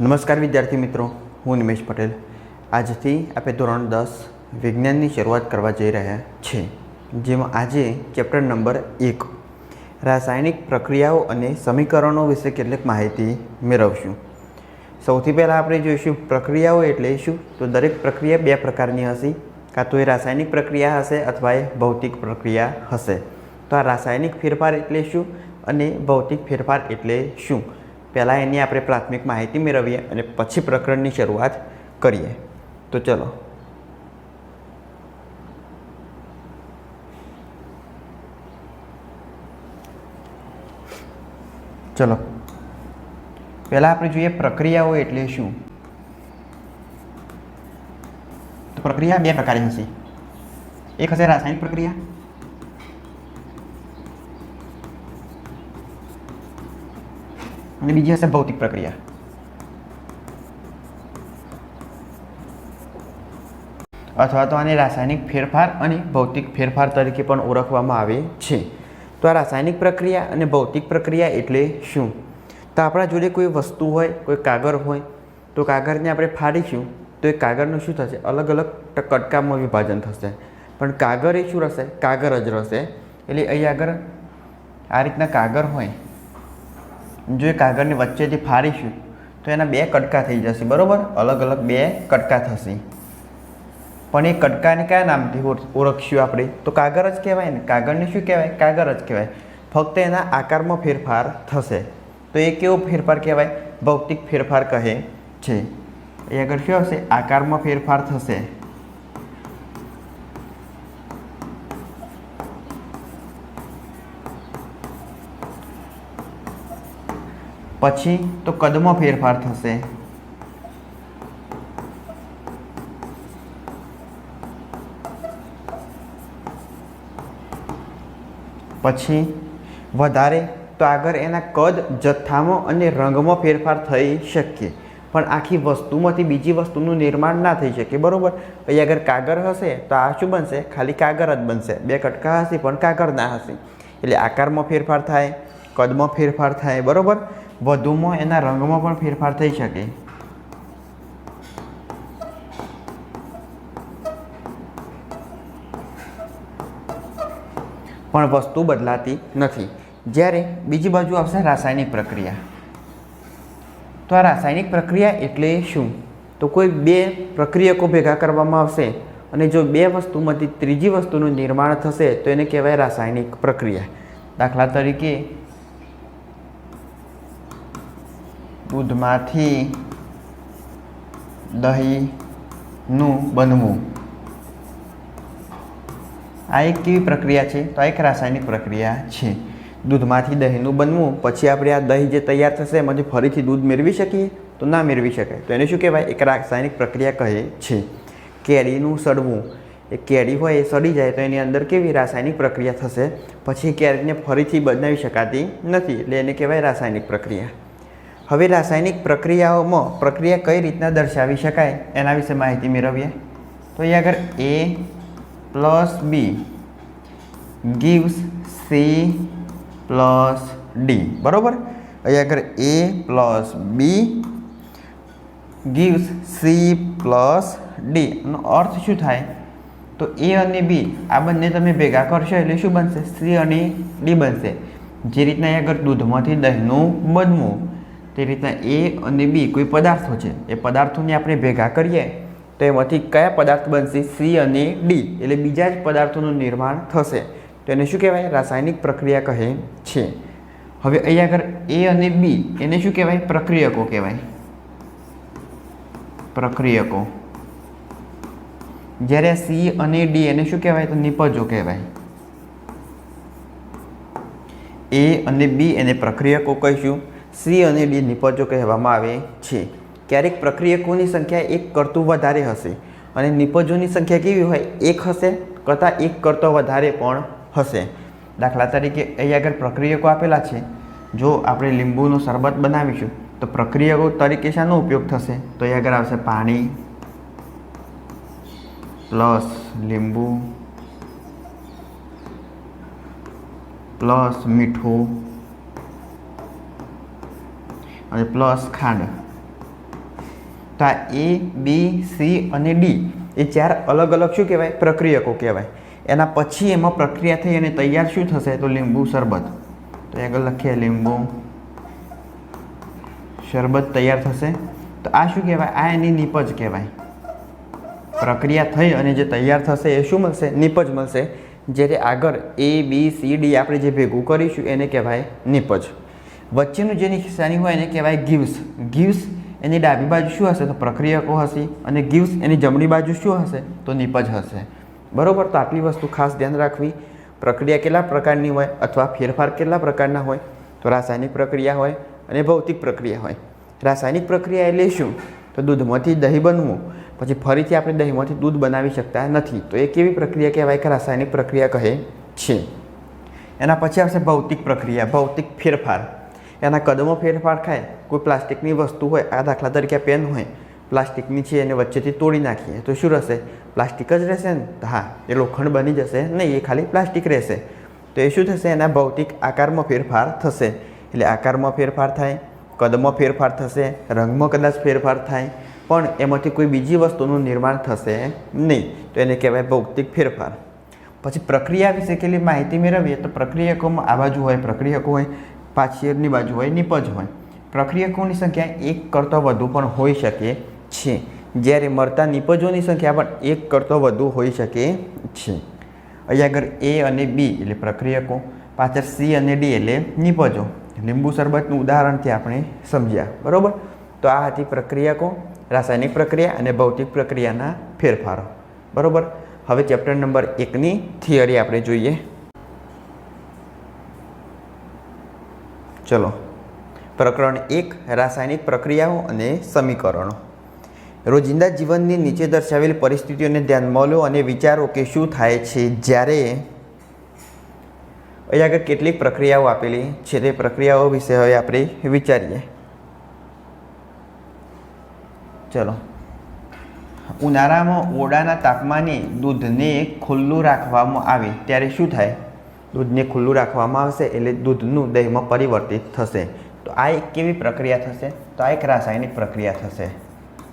નમસ્કાર વિદ્યાર્થી મિત્રો, હું નિમેશ પટેલ. આજથી આપણે ધોરણ દસ વિજ્ઞાનની શરૂઆત કરવા જઈ રહ્યા છે, જેમાં આજે ચેપ્ટર નંબર એક, રાસાયણિક પ્રક્રિયાઓ અને સમીકરણો વિશે કેટલીક માહિતી મેળવશું. સૌથી પહેલાં આપણે જોઈશું પ્રક્રિયાઓ એટલે શું? તો દરેક પ્રક્રિયા બે પ્રકારની હશે. કાં તો એ રાસાયણિક પ્રક્રિયા હશે અથવા એ ભૌતિક પ્રક્રિયા હશે. તો આ રાસાયણિક ફેરફાર એટલે શું? અને ભૌતિક ફેરફાર એટલે શું? પહેલાં એની આપણે પ્રાથમિક માહિતી મેળવીએ અને પછી પ્રકરણની શરૂઆત કરીએ. તો ચલો. ચલો. પહેલાં આપણે જોઈએ પ્રક્રિયાઓ એટલે શું? તો પ્રક્રિયા બે પ્રકારની હશે. એક હશે રાસાયણિક પ્રક્રિયા અને બીજી હશે ભૌતિક પ્રક્રિયા અથવા તો આને રાસાયણિક ફેરફાર અને ભૌતિક ફેરફાર તરીકે પણ ઓળખવામાં આવે છે તો આ રાસાયણિક પ્રક્રિયા અને ભૌતિક પ્રક્રિયા એટલે શું તો આપણા જોડે કોઈ વસ્તુ હોય કોઈ કાગળ હોય તો કાગળને આપણે ફાડીશું તો એ કાગળનું શું થશે અલગ અલગ કટકામાં વિભાજન થશે પણ કાગળ એ શું રહેશે કાગળ જ રહેશે એટલે અહીં આગળ આ રીતના કાગળ હોય જો એ કાગળની વચ્ચેથી ફાડીશું તો એના બે કટકા થઈ જશે, બરાબર? અલગ અલગ બે કટકા થશે. પણ એ કટકાને કયા નામથી ઓળખશું આપણે? તો કાગળ જ કહેવાય ને. કાગળને શું કહેવાય? કાગળ જ કહેવાય. ફક્ત એના આકારમાં ફેરફાર થશે. તો એ કેવો ફેરફાર કહેવાય? ભૌતિક ફેરફાર કહે છે. એ આગળ શું હશે આકારમાં ફેરફાર થશે. પછી તો કદમાં ફેરફાર થશે? પછી વધારે તો આગળ એના કદ, જથ્થામાં અને રંગમાં ફેરફાર થઈ શકે પણ આખી વસ્તુમાંથી બીજી વસ્તુનું નિર્માણ ના થઈ શકે બરાબર? અહીં આગળ કાગળ હશે તો આ શું બનશે? ખાલી કાગળ જ બનશે. બે કટકા હશે પણ કાગળ ના હશે. એટલે આકારમાં ફેરફાર થાય, કદમાં ફેરફાર થાય. બરાબર? વધુમાં એના રંગમાં પણ ફેરફાર થઈ શકે. પણ વસ્તુ બદલાતી નથી. જ્યારે બીજી બાજુ આવશે રાસાયણિક પ્રક્રિયા. તો આ રાસાયણિક પ્રક્રિયા એટલે શું? તો કોઈ બે પ્રક્રિયકો ભેગા કરવામાં આવશે અને જો બે વસ્તુમાંથી ત્રીજી વસ્તુનું નિર્માણ થશે તો એને કહેવાય રાસાયણિક પ્રક્રિયા. દાખલા તરીકે દૂધમાંથી દહીંનું બનવું. આ એક કેવી પ્રક્રિયા છે? તો આ એક રાસાયણિક પ્રક્રિયા છે. દૂધમાંથી દહીંનું બનવું, પછી આપણે આ દહીં જે તૈયાર થશે એમાંથી ફરીથી દૂધ મેળવી શકીએ, તો ના મેળવી શકાય. તો એને શું કહેવાય? એક રાસાયણિક પ્રક્રિયા કહે છે. કેરીનું સડવું. એ કેરી હોય, એ સડી જાય, તો એની અંદર કેવી રાસાયણિક પ્રક્રિયા થશે? પછી કેરીને ફરીથી બનાવી શકાતી નથી. એટલે એને કહેવાય રાસાયણિક પ્રક્રિયા. હવે રાસાયણિક પ્રક્રિયાઓમાં પ્રક્રિયા કઈ રીતના દર્શાવી શકાય એના વિશે માહિતી મેળવીએ? તો અહીં આગળ A plus B gives C plus D બરાબર? અહીં આગળ A plus B gives C plus D નો અર્થ શું થાય? તો એ અને બી આ બંને તમે ભેગા કરશો એટલે શું બનશે? સી અને ડી બનશે. જે રીતના અહીં આગળ દૂધમાંથી દહીંનું બનવું તે રીતના એ અને બી કોઈ પદાર્થો છે, એ પદાર્થોને આપણે ભેગા કરીએ, તો એમાંથી કયા પદાર્થ બનશે? સી અને ડી, એટલે બીજા જ પદાર્થોનું નિર્માણ થશે. તો એને શું કહેવાય? રાસાયણિક પ્રક્રિયા કહે છે. હવે અહીંયા આગળ એ અને બી, એને શું કહેવાય? પ્રક્રિયકો કહેવાય. પ્રક્રિયકો. જ્યારે સી અને ડી, એને શું કહેવાય? તો નિપજો કહેવાય. એ અને બી એને પ્રક્રિયકો કહીશું. સી અને ડી નિપજો કહેવામાં આવે છે. ક્યારેક પ્રક્રિયકોની સંખ્યા એક કરતું વધારે હશે અને નિપજોની સંખ્યા કેવી હોય? એક હશે કરતાં એક કરતો વધારે પણ હશે. દાખલા તરીકે અહીં આગળ પ્રક્રિયકો આપેલા છે. જો આપણે લીંબુનું શરબત બનાવીશું, તો પ્રક્રિયકો તરીકે શાનો ઉપયોગ થશે? તો અહીં આગળ આવશે પાણી પ્લસ લીંબુ પ્લસ મીઠું અને પ્લસ ખાંડ. તો આ એ બી સી અને ડી એ ચાર અલગ અલગ શું કહેવાય? પ્રક્રિયકો કહેવાય. એના પછી એમાં પ્રક્રિયા થઈ અને તૈયાર શું થશે? તો લીંબુ શરબત. તો આગળ લખીએ લીંબુ શરબત તૈયાર થશે. તો આ શું કહેવાય? આ એની નીપજ કહેવાય. પ્રક્રિયા થઈ અને જે તૈયાર થશે એ શું મળશે? નીપજ મળશે. જ્યારે આગળ એ બી સી ડી આપણે જે ભેગું કરીશું એને કહેવાય નીપજ વચ્ચેનું જે નિશાની હોય એને કહેવાય ગીવ્સ. ગીવ્સ એની ડાબી બાજુ શું હશે? તો પ્રક્રિયકો હશે અને ગીવ્સ એની જમણી બાજુ શું હશે? તો નિપજ હશે. બરાબર? તો આટલી વસ્તુ ખાસ ધ્યાન રાખવી. પ્રક્રિયા કેટલા પ્રકારની હોય અથવા ફેરફાર કેટલા પ્રકારના હોય? તો રાસાયણિક પ્રક્રિયા હોય અને ભૌતિક પ્રક્રિયા હોય. રાસાયણિક પ્રક્રિયા એટલે શું? તો દૂધમાંથી દહીં બનવું. પછી ફરીથી આપણે દહીંમાંથી દૂધ બનાવી શકતા નથી. તો એ કેવી પ્રક્રિયા કહેવાય કે રાસાયણિક પ્રક્રિયા કહે છે. એના પછી આવશે ભૌતિક પ્રક્રિયા, ભૌતિક ફેરફાર. એના કદમો ફેરફાર થાય, કોઈ પ્લાસ્ટિકની વસ્તુ હોય, આ દાખલા તરીકે પેન હોય, પ્લાસ્ટિકની છે એને વચ્ચેથી તોડી નાખીએ, તો શું રહેશે? પ્લાસ્ટિક જ રહેશે ને? હા, એ લોખંડ બની જશે નહીં એ ખાલી પ્લાસ્ટિક રહેશે. તો એ શું થશે? એના ભૌતિક આકારમાં ફેરફાર થશે. એટલે આકારમાં ફેરફાર થાય, કદમાં ફેરફાર થશે, રંગમાં કદાચ ફેરફાર થાય, પણ એમાંથી કોઈ બીજી વસ્તુનું નિર્માણ થશે નહીં. તો એને કહેવાય ભૌતિક ફેરફાર. પછી પ્રક્રિયા વિશે કેટલી માહિતી મેળવીએ તો પ્રક્રિયકોમાં આ બાજુ હોય, પ્રક્રિયકો હોય પાછળની બાજુ હોય નિપજ હોય. પ્રક્રિયકોની સંખ્યા એક કરતાં વધુ પણ હોઈ શકે છે. જ્યારે મળતા નિપજોની સંખ્યા પણ એક કરતાં વધુ હોઈ શકે છે. અહીંયા આગળ એ અને બી એટલે પ્રક્રિયકો, પાછળ સી અને ડી એટલે નિપજો. લીંબુ શરબતનું ઉદાહરણથી આપણે સમજ્યા. બરાબર? તો આ હતી પ્રક્રિયકો, રાસાયણિક પ્રક્રિયા અને ભૌતિક પ્રક્રિયાના ફેરફારો. બરાબર? હવે ચેપ્ટર નંબર એકની થિયરી આપણે જોઈએ. ચલો. પ્રકરણ એક, રાસાયણિક પ્રક્રિયાઓ અને સમીકરણો. રોજિંદા જીવનની નીચે દર્શાવેલ પરિસ્થિતિઓને ધ્યાનમાં લો અને વિચારો કે શું થાય છે જ્યારે અહીંયા આગળ કેટલીક પ્રક્રિયાઓ આપેલી છે, તે પ્રક્રિયાઓ વિશે હવે આપણે વિચારીએ. ચલો. ઉનાળામાં ઓરડાના તાપમાને દૂધને ખુલ્લું રાખવામાં આવે, ત્યારે શું થાય? દૂધને ખુલ્લું રાખવામાં આવશે એટલે દૂધનું દહીંમાં પરિવર્તિત થશે. તો આ એક કેવી પ્રક્રિયા થશે? તો આ એક રાસાયણિક પ્રક્રિયા થશે.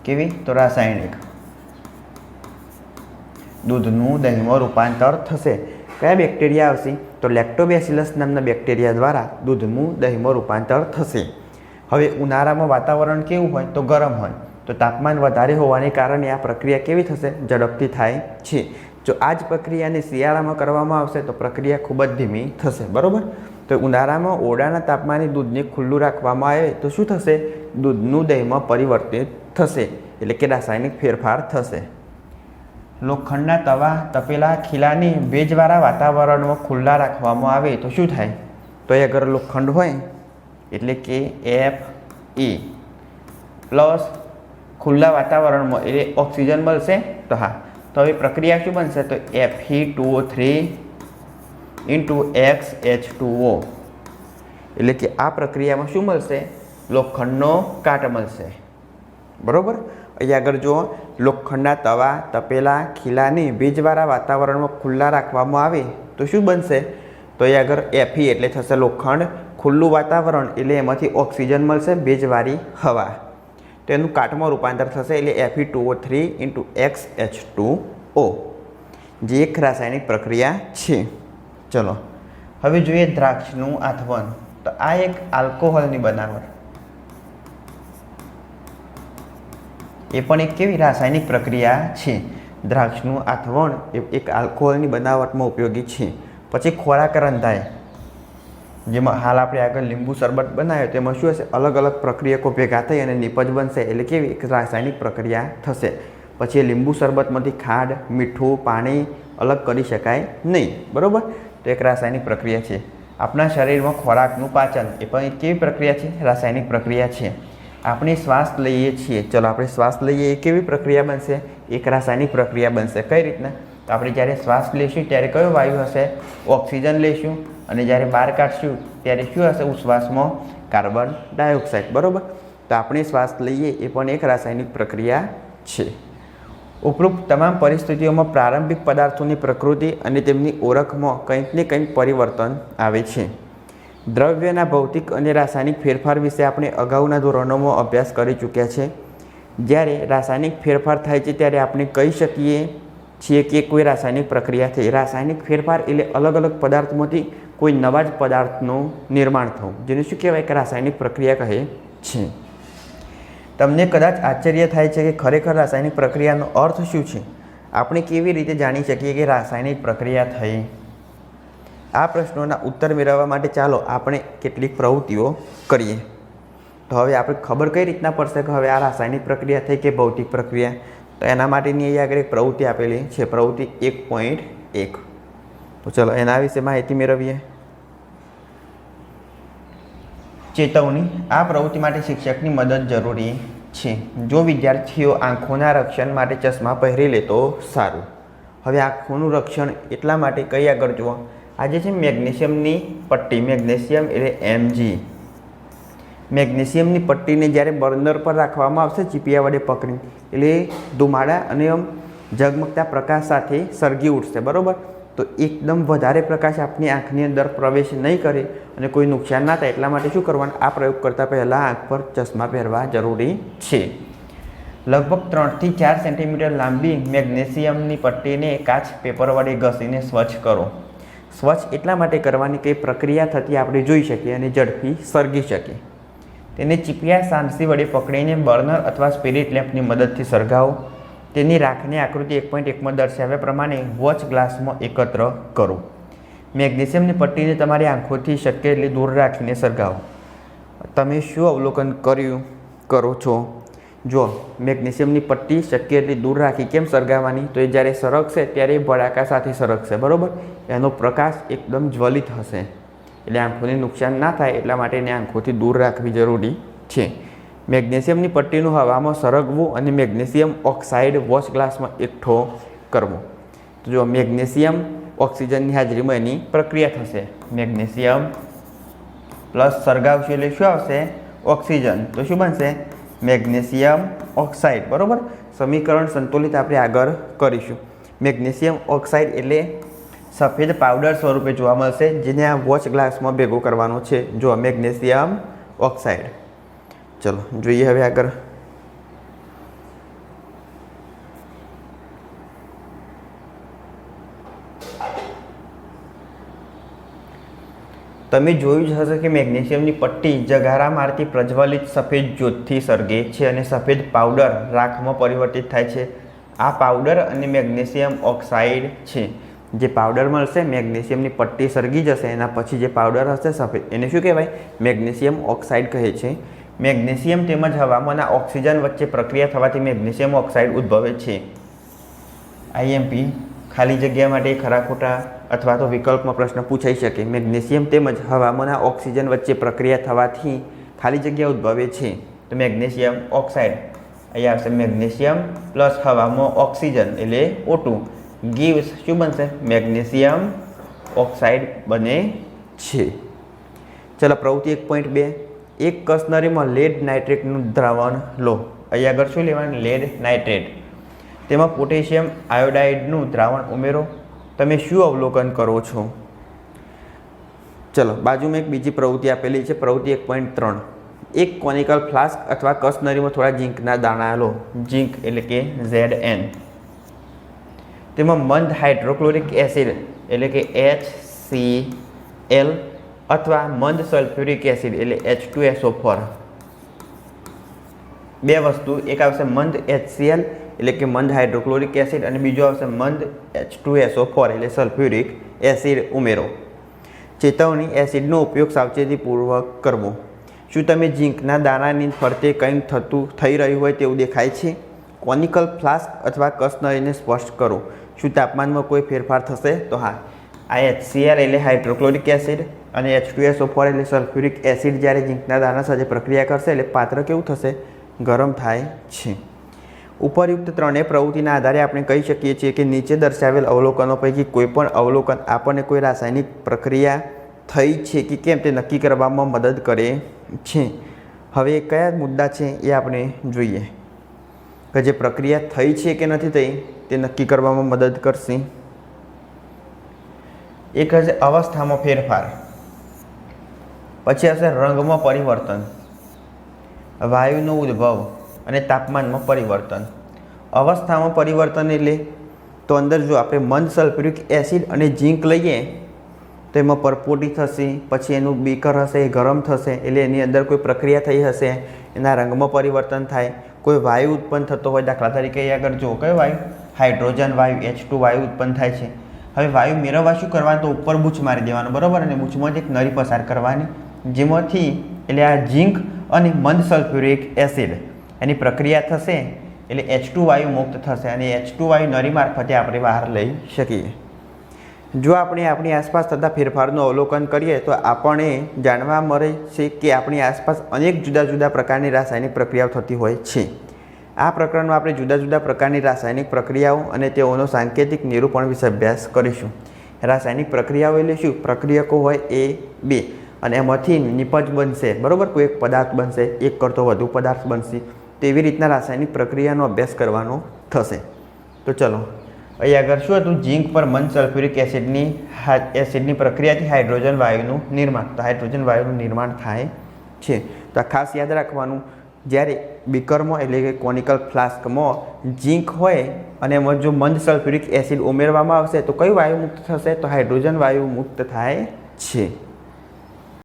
કેવી? તો રાસાયણિક. દૂધનું દહીંમાં રૂપાંતર થશે. કયા બેક્ટેરિયા આવશે? તો લેક્ટોબેસિલસ નામના બેક્ટેરિયા દ્વારા દૂધનું દહીંમાં રૂપાંતર થશે. હવે ઉનાળામાં વાતાવરણ કેવું હોય? તો ગરમ હોય. તો તાપમાન વધારે હોવાને કારણે આ પ્રક્રિયા કેવી થશે? ઝડપથી થાય છે. જો આ જ પ્રક્રિયાને શિયાળામાં કરવામાં આવશે તો પ્રક્રિયા ખૂબ જ ધીમી થશે, બરાબર? તો ઉનાળામાં ઓરડાના તાપમાને દૂધને ખુલ્લું રાખવામાં આવે તો શું થશે? દૂધનું દહીંમાં પરિવર્તિત થશે એટલે કે રાસાયણિક ફેરફાર થશે. લોખંડના તવા તપેલા ખીલાને ભેજવાળા વાતાવરણમાં ખુલ્લા રાખવામાં આવે તો શું થાય? તો એ અગર લોખંડ હોય એટલે કે એફ એ પ્લસ ખુલ્લા વાતાવરણમાં એટલે ઓક્સિજન મળશે તો હા. તો હવે પ્રક્રિયા શું બનશે? તો F FE two O three into X H two O. એટલે કે આ પ્રક્રિયામાં શું મળશે? લોખંડનો કાટ મળશે. બરાબર? અહીંયા આગળ જો લોખંડના તવા, તપેલા, ખીલાને ભેજવાળા વાતાવરણમાં ખુલ્લા રાખવામાં આવે તો શું બનશે? તો અહીંયા આગળ એફી એટલે થશે લોખંડ. ખુલ્લું વાતાવરણ એટલે એમાંથી ઓક્સિજન મળશે, ભેજવાળી હવા. તો એનું કાટમાં રૂપાંતર થશે એટલે FE two O three into X H two O જે એક રાસાયણિક પ્રક્રિયા છે. ચલો, હવે જોઈએ દ્રાક્ષનું આથવન. તો આ એક આલ્કોહોલની બનાવટ. એ પણ એક કેવી રાસાયણિક પ્રક્રિયા છે? દ્રાક્ષનું આથવણ એ એક આલ્કોહોલની બનાવટમાં ઉપયોગી છે. પછી ખોરાક રંધાય. જેમાં હાલ આપણે આગળ લીંબુ શરબત બનાવ્યો, તેમાં શું હશે? અલગ અલગ પ્રક્રિયકો ભેગા થઈ અને નિપજ બનશે. એટલે કેવી? એક રાસાયણિક પ્રક્રિયા થશે. પછી લીંબુ શરબતમાંથી ખાંડ, મીઠું, પાણી અલગ કરી શકાય નહીં. બરાબર? તો એક રાસાયણિક પ્રક્રિયા છે. આપણા શરીરમાં ખોરાકનું પાચન, એ પણ કેવી પ્રક્રિયા છે? રાસાયણિક પ્રક્રિયા છે. આપણે શ્વાસ લઈએ છીએ. ચલો, આપણે શ્વાસ લઈએ, એ કેવી પ્રક્રિયા બનશે? એક રાસાયણિક પ્રક્રિયા બનશે. કઈ રીતના? તો આપણે જ્યારે શ્વાસ લઈશું ત્યારે કયો વાયુ હશે? ઓક્સિજન લઈશું અને જ્યારે બહાર કાઢશું, ત્યારે શું હશે? ઉશ્વાસમાં કાર્બન ડાયોક્સાઇડ, બરાબર? તો આપણે શ્વાસ લઈએ, એ પણ એક રાસાયણિક પ્રક્રિયા છે. ઉપરોક્ત તમામ પરિસ્થિતિઓમાં પ્રારંભિક પદાર્થોની પ્રકૃતિ અને તેમની ઓળખમાં કંઈક ને કંઈક પરિવર્તન આવે છે. દ્રવ્યના ભૌતિક અને રાસાયણિક ફેરફાર વિશે આપણે અગાઉના ધોરણોમાં અભ્યાસ કરી ચૂક્યા છે. જ્યારે રાસાયણિક ફેરફાર થાય છે, ત્યારે આપણે કહી શકીએ છીએ કે કોઈ રાસાયણિક પ્રક્રિયા થઈ. રાસાયણિક ફેરફાર એટલે અલગ અલગ પદાર્થમાંથી કોઈ નવા જ પદાર્થનું નિર્માણ થવું. જેને શું કહેવાય? કે રાસાયણિક પ્રક્રિયા કહે છે. તમને કદાચ આશ્ચર્ય થાય છે કે ખરેખર રાસાયણિક પ્રક્રિયાનો અર્થ શું છે? આપણે કેવી રીતે જાણી શકીએ કે રાસાયણિક પ્રક્રિયા થઈ? આ પ્રશ્નોના ઉત્તર મેળવવા માટે ચાલો આપણે કેટલીક પ્રવૃત્તિઓ કરીએ. તો હવે આપણે ખબર કઈ રીતના પડશે કે હવે આ રાસાયણિક પ્રક્રિયા થઈ કે ભૌતિક પ્રક્રિયા? તો એના માટેની અહીં આગળ એક પ્રવૃત્તિ આપેલી છે. પ્રવૃત્તિ એક પોઈન્ટ એક. તો ચલો એના વિશે માહિતી મેળવીએ. ચેતવણી આ પ્રવૃત્તિ માટે શિક્ષકની મદદ જરૂરી છે. જો વિદ્યાર્થીઓ આંખોના રક્ષણ માટે ચશ્મા પહેરી લે તો સારું. હવે આંખોનું રક્ષણ એટલા માટે કઈ આગળ જુઓ. આજે છે મેગ્નેશિયમની પટ્ટી. મેગ્નેશિયમ એટલે એમજી મેગ્નેશિયમની પટ્ટીને જ્યારે બર્નર પર રાખવામાં આવશે, ચીપિયા વડે પકડી એટલે ધુમાડા અને ઝગમગતા પ્રકાશ સાથે સળગી ઉઠશે બરાબર? તો એકદમ વધારે પ્રકાશ આપની આંખની અંદર પ્રવેશ નહીં કરે અને કોઈ નુકસાન ના થાય એટલા માટે શું કરવાનું? આ પ્રયોગ કરતાં પહેલાં આંખ પર ચશ્મા પહેરવા જરૂરી છે. લગભગ ત્રણથી ચાર સેન્ટીમીટર લાંબી મેગ્નેશિયમની પટ્ટીને કાચ પેપર વડે ઘસીને સ્વચ્છ કરો. સ્વચ્છ એટલા માટે કરવાની કે પ્રક્રિયા થતી આપણે જોઈ શકીએ અને ઝડપી સળગી શકીએ. તેને ચીપિયા સાંસી વડે પકડીને બર્નર અથવા સ્પિરિટ લેમ્પની મદદથી સળગાવો. તેની રાખની આકૃતિ એક પોઈન્ટ એકમાં દર્શાવ્યા પ્રમાણે વોચ ગ્લાસમાં એકત્ર કરો. મેગ્નેશિયમની પટ્ટીને તમારી આંખોથી શક્ય એટલી દૂર રાખીને સળગાવો. તમે શું અવલોકન કર્યું કરો છો? જો મેગ્નેશિયમની પટ્ટી શક્ય એટલી દૂર રાખી કેમ સળગાવવાની? તો એ જ્યારે સરકશે ત્યારે એ ભડાકા સાથે સરકશે, બરાબર? એનો પ્રકાશ એકદમ જ્વલિત હશે. એટલે આંખોને નુકસાન ના થાય એટલા માટે એને આંખોથી દૂર રાખવી જરૂરી છે. મેગ્નેશિયમની પટ્ટીનું હવામાં સરગવું અને મેગ્નેશિયમ ઓક્સાઇડ વોશ ગ્લાસમાં એકઠો કરવો. તો જો મેગ્નેશિયમ ઓક્સિજનની હાજરીમાં એની પ્રક્રિયા થશે. મેગ્નેશિયમ પ્લસ સરગાવશે એટલે શું આવશે? ઓક્સિજન. તો શું બનશે? Magnesium oxide. બરાબર? સમીકરણ સંતુલિત આપણે આગળ કરીશું. મેગ્નેશિયમ ઓક્સાઇડ એટલે સફેદ પાવડર સ્વરૂપે જોવા મળશે, જેને આ વોચ ગ્લાસમાં ભેગું કરવાનો છે. જો મેગ્નેશિયમ ઓક્સાઇડ. ચલો, જોઈએ હવે આગળ. તમે જોયું જ હશે કે મેગ્નેશિયમની પટ્ટી જગારા મારતી પ્રજ્વલિત સફેદ જ્યોતથી સળગે છે અને સફેદ પાવડર રાખમાં પરિવર્તિત થાય છે. આ પાવડર અને મેગ્નેશિયમ ઓક્સાઇડ છે. જે પાવડર મળશે, મેગ્નેશિયમની પટ્ટી સળગી જશે, એના પછી જે પાવડર હશે સફેદ, એને શું કહેવાય? મેગ્નેશિયમ ઓક્સાઇડ કહે છે. મેગ્નેશિયમ તેમજ હવામાંના ઓક્સિજન વચ્ચે પ્રક્રિયા થવાથી મેગ્નેશિયમ ઓક્સાઇડ ઉદ્ભવે છે. આઈએમપી ખાલી જગ્યા માટે ખરા ખોટા અથવા તો વિકલ્પમાં પ્રશ્ન પૂછાઈ શકે. મેગ્નેશિયમ તેમજ હવામાંના ઓક્સિજન વચ્ચે પ્રક્રિયા થવાથી ખાલી જગ્યા ઉદ્ભવે છે. તો મેગ્નેશિયમ ઓક્સાઇડ. અહીંયા આવશે મેગ્નેશિયમ પ્લસ હવામાં ઓક્સિજન એટલે ઓટું ગીવ્સ શું બનશે? મેગ્નેશિયમ ઓક્સાઇડ બને છે. ચલો પ્રવૃત્તિ એક પોઈન્ટ બે. એક કસનરીમાં લેડ નાઇટ્રેટનું દ્રાવણ લો. અહીં આગળ શું લેવાનું? લેડ નાઇટ્રેટ તેમાં પોટેશિયમ આયોડાઇડનું દ્રાવણ ઉમેરો. તમે શું અવલોકન કરો છો? ચલો, બાજુમાં એક બીજી પ્રવૃત્તિ આપેલી છે, પ્રવૃત્તિ એક પોઈન્ટ ત્રણ. એક કોનિકલ ફ્લાસ્ક અથવા કસનરીમાં થોડા ઝીંકના દાણા લો. ઝીંક એટલે કે ઝેડ એન. તેમાં મંદ હાઇડ્રોક્લોરિક એસિડ એટલે કે એચ સી એલ અથવા મંદ સલ્ફ્યુરિક એસિડ એટલે એચ ટુ એસઓ ફોર બે વસ્તુ, એક આવશે મંદ એચસીએલ એટલે કે મંદ હાઇડ્રોક્લોરિક એસિડ અને બીજો આવશે મંદ એચ ટુ એસઓ ફોર એટલે સલ્ફ્યુરિક એસિડ ઉમેરો. ચેતવણી એસિડનો ઉપયોગ સાવચેતીપૂર્વક કરવો. શું તમે ઝીંકના દાણાની ફરતે કંઈક થતું, થઈ રહ્યું હોય તેવું દેખાય છે? કોનિકલ ફ્લાસ્ક અથવા કસનરીને સ્પષ્ટ કરો. શું તાપમાનમાં કોઈ ફેરફાર થશે? તો હા, આ એચસીએલ એટલે હાઇડ્રોક્લોરિક એસિડ. અને એચ ટુ એસઓ ફોર એટલે સલ્ફ્યુરિક એસિડ જ્યારે ઝીંકના દાણા સાથે પ્રક્રિયા કરશે એટલે પાત્ર કેવું થશે? ગરમ થાય છે. ઉપરયુક્ત ત્રણેય પ્રવૃત્તિના આધારે આપણે કહી શકીએ છીએ કે નીચે દર્શાવેલ અવલોકનો પૈકી કોઈપણ અવલોકન આપણને કોઈ રાસાયણિક પ્રક્રિયા થઈ છે કે કેમ તે નક્કી કરવામાં મદદ કરે છે. હવે કયા મુદ્દા છે એ આપણે જોઈએ. કે જે પ્રક્રિયા થઈ છે કે નથી થઈ તે નક્કી કરવામાં મદદ કરશે. એક જ અવસ્થામાં ફેરફાર. પછી હશે રંગમાં પરિવર્તન. વાયુનો ઉદ્ભવ અને તાપમાનમાં પરિવર્તન. અવસ્થામાં પરિવર્તન એટલે તો અંદર જો આપણે મંદ સલ્ફ્યુરિક એસિડ અને ઝીંક લઈએ, તો એમાં પરપોટી થશે, પછી એનું બીકર હશે, એ ગરમ થશે, એટલે એની અંદર કોઈ પ્રક્રિયા થઈ હશે, એના રંગમાં પરિવર્તન થાય. કોઈ વાયુ ઉત્પન્ન થતો હોય, દાખલા તરીકે અહીં આગળ જુઓ, કયો વાયુ? હાઇડ્રોજન વાયુ એચ ટુ વાયુ ઉત્પન્ન થાય છે. હવે વાયુ મેળવવા શું કરવાનું? તો ઉપર બૂચ મારી દેવાનું, બરાબર? અને બૂચમાંથી એક નળી પસાર કરવાની. જેમાંથી એટલે આ ઝીંક અને મંદ સલ્ફ્યુરિક એસિડ, એની પ્રક્રિયા થશે એટલે એચ ટુ વાયુ મુક્ત થશે અને એચ ટુ વાયુ નરી મારફતે આપણે બહાર લઈ શકીએ. જો આપણે આપણી આસપાસ થતા ફેરફારનું અવલોકન કરીએ તો આપણને જાણવા મળે છે કે આપણી આસપાસ અનેક જુદા જુદા પ્રકારની રાસાયણિક પ્રક્રિયાઓ થતી હોય છે. આ પ્રકરણમાં આપણે જુદા જુદા પ્રકારની રાસાયણિક પ્રક્રિયાઓ અને તેઓનો સાંકેતિક નિરૂપણ વિશે અભ્યાસ કરીશું. રાસાયણિક પ્રક્રિયાઓ એટલે શું? પ્રક્રિયકો હોય એ બે. અને એમાંથી નિપજ બનશે. બરાબર? કોઈ એક પદાર્થ બનશે, એક કરતો વધુ પદાર્થ બનશે. તેવી રીતના રાસાયણિક પ્રક્રિયાનો અભ્યાસ કરવાનો થશે. તો ચલો અહીં આગળ શું હતું? ઝીંક પર મન સલ્ફ્યુરિક એસિડની એસિડની પ્રક્રિયાથી હાઇડ્રોજન વાયુનું નિર્માણ. તો હાઇડ્રોજન વાયુનું નિર્માણ થાય છે. તો આ ખાસ યાદ રાખવાનું, જ્યારે બીકરમાં એટલે કે કોનિકલ ફ્લાસ્કમાં ઝીંક હોય અને એમાં જો મંદ સલ્ફ્યુરિક એસિડ ઉમેરવામાં આવશે, તો કયું વાયુ મુક્ત થશે? તો હાઇડ્રોજન વાયુ મુક્ત થાય છે.